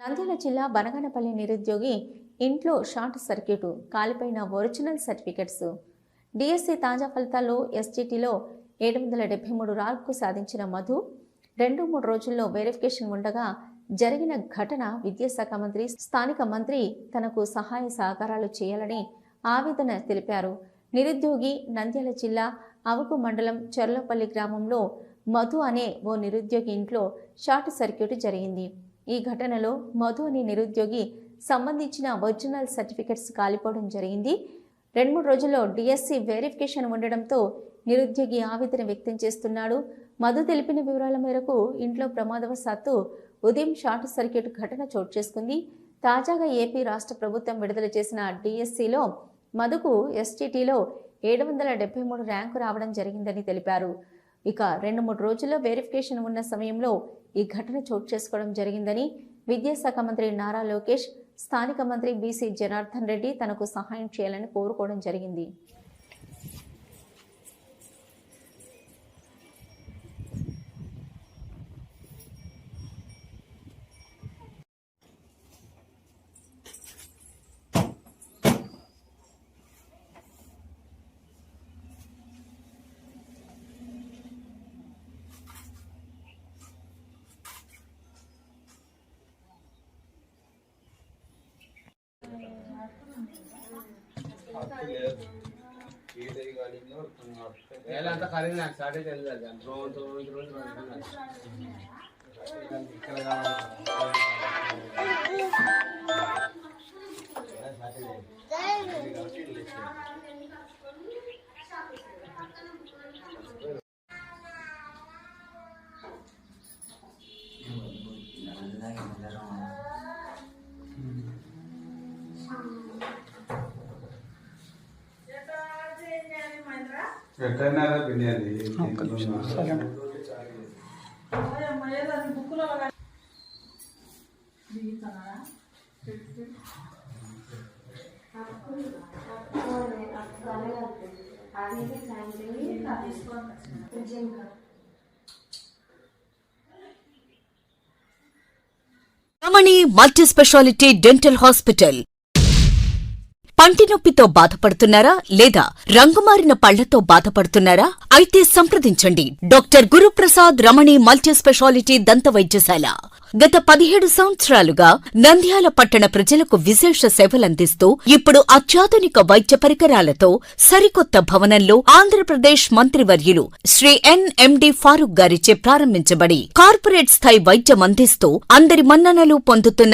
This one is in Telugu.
నంద్యాల జిల్లా బనగానపల్లి నిరుద్యోగి ఇంట్లో షార్ట్ సర్క్యూట్ కాలిపోయిన ఒరిజినల్ సర్టిఫికెట్స్. డిఎస్సి తాజా ఫలితాల్లో ఎస్జిటిలో ఏడు వందల డెబ్బై మూడు రాల్కు సాధించిన మధు రెండు మూడు రోజుల్లో వెరిఫికేషన్ ఉండగా జరిగిన ఘటన విద్యాశాఖ మంత్రి స్థానిక మంత్రి తనకు సహాయ సహకారాలు చేయాలని ఆవేదన తెలిపారు. నిరుద్యోగి నంద్యాల జిల్లా అవకు మండలం చెర్లపల్లి గ్రామంలో మధు అనే ఓ నిరుద్యోగి ఇంట్లో షార్ట్ సర్క్యూట్ జరిగింది. ఈ ఘటనలో మధు అనే నిరుద్యోగి సంబంధించిన ఒరిజినల్ సర్టిఫికెట్స్ కాలిపోవడం జరిగింది. రెండు మూడు రోజుల్లో డిఎస్సి వెరిఫికేషన్ ఉండడంతో నిరుద్యోగి ఆవేదన వ్యక్తం చేస్తున్నాడు. మధు తెలిపిన వివరాల మేరకు ఇంట్లో ప్రమాదవశాత్తు ఉదయం షార్ట్ సర్క్యూట్ ఘటన చోటు చేసుకుంది. తాజాగా ఏపీ రాష్ట్ర ప్రభుత్వం విడుదల చేసిన డిఎస్సిలో మధుకు ఎస్టీటీలో ఏడు వందల డెబ్బై మూడు ర్యాంకు రావడం జరిగిందని తెలిపారు. ఇక రెండు మూడు రోజుల్లో వెరిఫికేషన్ ఉన్న సమయంలో ఈ ఘటన చోటు చేసుకోవడం జరిగిందని విద్యాశాఖ మంత్రి నారా లోకేష్ స్థానిక మంత్రి బీసీ జనార్దన్ రెడ్డి తనకు సహాయం చేయాలని కోరుకోవడం జరిగింది. వేలంతా ఖరీదు నాకు స్టార్ట్ తెలియదు అది రోజు రోజు రోజు రోజు ఇక్కడ మల్టీ స్పెషాలిటీ డెంటల్ హాస్పిటల్ పంటి నొప్పితో బాధపడుతున్నారా లేదా రంగుమారిన పళ్ళతో బాధపడుతున్నారా? అయితే సంప్రదించండి. Doctor Guruprasad Ramani multi speciality దంత వైద్యశాల. గత పదిహేడు సంవత్సరాలుగా నంద్యాల పట్టణ ప్రజలకు విశేష సేవలందిస్తూ ఇప్పుడు అత్యాధునిక వైద్య పరికరాలతో సరికొత్త భవనంలో ఆంధ్రప్రదేశ్ మంత్రివర్యులు శ్రీ ఎన్ఎండి ఫారూక్ గారిచే ప్రారంభించబడి కార్పొరేట్ స్థాయి వైద్యం అందిస్తూ అందరి మన్ననలు పొందుతున్న